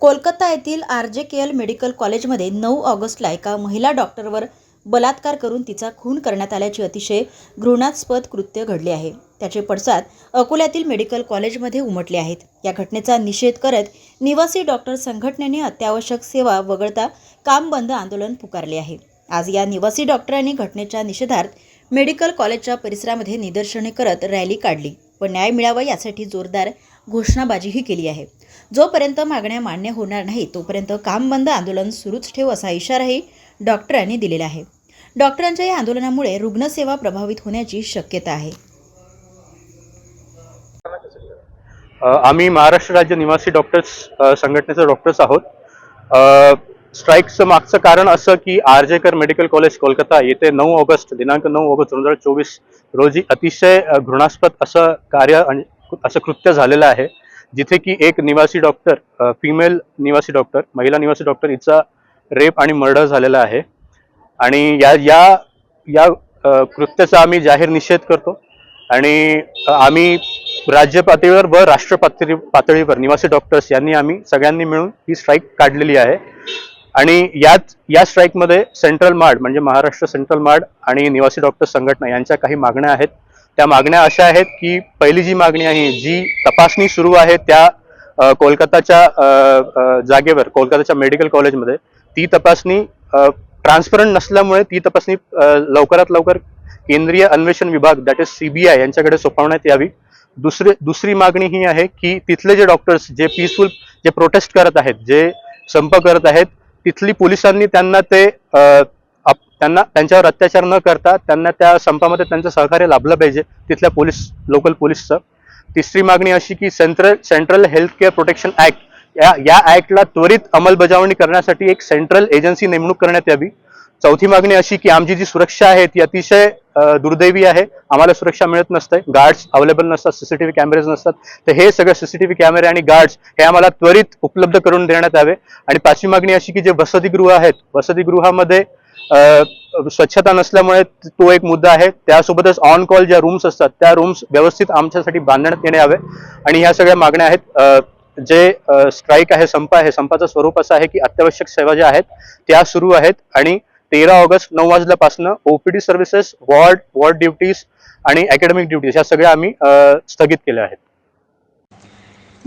कोलकाता येथील R J के L medical कॉलेजमध्ये नऊ ऑगस्टला एका महिला डॉक्टरवर बलात्कार करून तिचा खून करण्यात आल्याचे अतिशय घृणास्पद कृत्य घडले आहे. त्याचे पडसाद अकोल्यातील मेडिकल कॉलेजमध्ये उमटले आहेत. या घटनेचा निषेध करत निवासी डॉक्टर संघटनेने अत्यावश्यक सेवा वगळता काम बंद आंदोलन पुकारले आहे. आज या निवासी डॉक्टरांनी घटनेच्या निषेधार्थ मेडिकल कॉलेजच्या परिसरामध्ये निदर्शने करत रॅली काढली. व न्याय मिळावा यासाठी जोरदार घोषणाबाजीही केली आहे. जोपर्यंत मागण्या मान्य होणार नाही तोपर्यंत काम बंद आंदोलन सुरूच ठेव असा इशाराही डॉक्टरांनी दिलेला आहे. डॉक्टरांच्या या आंदोलनामुळे रुग्णसेवा प्रभावित होण्याची शक्यता आहे. आम्ही महाराष्ट्र राज्य निवासी डॉक्टर्स संघटनेचे डॉक्टर्स आहोत. स्ट्राईकचं मागचं कारण असं की आरजेकर मेडिकल कॉलेज कोलकाता येथे नऊ ऑगस्ट दिनांक नऊ ऑगस्ट दोन हजार चोवीस रोजी अतिशय घृणास्पद असं कार्य असं कृत्य झालेलं आहे जिथे की एक निवासी डॉक्टर फिमेल निवासी डॉक्टर महिला निवासी डॉक्टर हिचा रेप आणि मर्डर झालेला आहे. आणि या या या कृत्याचा आम्ही जाहीर निषेध करतो. आणि आम्ही राज्य पातळीवर व राष्ट्र पातळी पातळीवर निवासी डॉक्टर्स यांनी आम्ही सगळ्यांनी मिळून ही स्ट्राईक काढलेली आहे. आणि यात या स्ट्राईकमध्ये सेंट्रल मार्ड म्हणजे महाराष्ट्र सेंट्रल मार्ड आणि निवासी डॉक्टर संघटना यांच्या काही मागण्या आहेत. त्या मागण्या अशा आहेत की पहिली जी मागणी आहे जी तपासणी सुरू आहे त्या कोलकाताच्या जागेवर कोलकाताच्या मेडिकल कॉलेजमध्ये ती तपासणी ट्रान्सपरंट नसल्यामुळे ती तपासणी लवकरात लवकर केंद्रीय अन्वेषण विभाग दॅट इज सीबीआय यांच्याकडे सोपवण्यात यावी. दुसरी दुसरी मागणी ही आहे की तिथले जे डॉक्टर्स जे पीसफुल जे प्रोटेस्ट करत आहेत जे संप करत आहेत तिथली पोलिसांनी त्यांना ते त्यांना त्यांच्यावर अत्याचार न करता त्यांना त्या संपामध्ये त्यांचं सहकार्य लाभलं पाहिजे. तिथल्या पोलीस लोकल पोलीसचं. तिसरी मागणी अशी की central central health care protection act या या ऍक्टला त्वरित अंमलबजावणी करण्यासाठी एक सेंट्रल एजन्सी नेमणूक करण्यात यावी. चौथी मागणी अशी की आमची जी सुरक्षा आहे ती अतिशय दुर्दैवी आहे. आम्हाला सुरक्षा मिळत नसते. गार्ड्स अवेलेबल नसतात सीसीटीव्ही कॅमेरेज नसतात. तर हे सगळे सीसीटीव्ही कॅमेरे आणि गार्ड्स हे आम्हाला त्वरित उपलब्ध करून देण्यात यावे. आणि पाचवी मागणी अशी की जे वसतिगृह आहेत वसतिगृहामध्ये स्वच्छता नसल्यामुळे तो एक मुद्दा आहे. त्यासोबतच ऑन कॉल ज्या रूम्स असतात त्या रूम्स व्यवस्थित आमच्यासाठी बांधण्यात येणे हवे. आणि ह्या सगळ्या मागण्या आहेत. जे स्ट्राईक आहे संप आहे संपाचं स्वरूप असं आहे की अत्यावश्यक सेवा ज्या आहेत त्या सुरू आहेत. आणि तेरा ऑगस्ट नऊ वाजल्यापासून OPD services ward ward duties आणि अकॅडमिक ड्युटीज ह्या सगळ्या आम्ही स्थगित केल्या आहेत.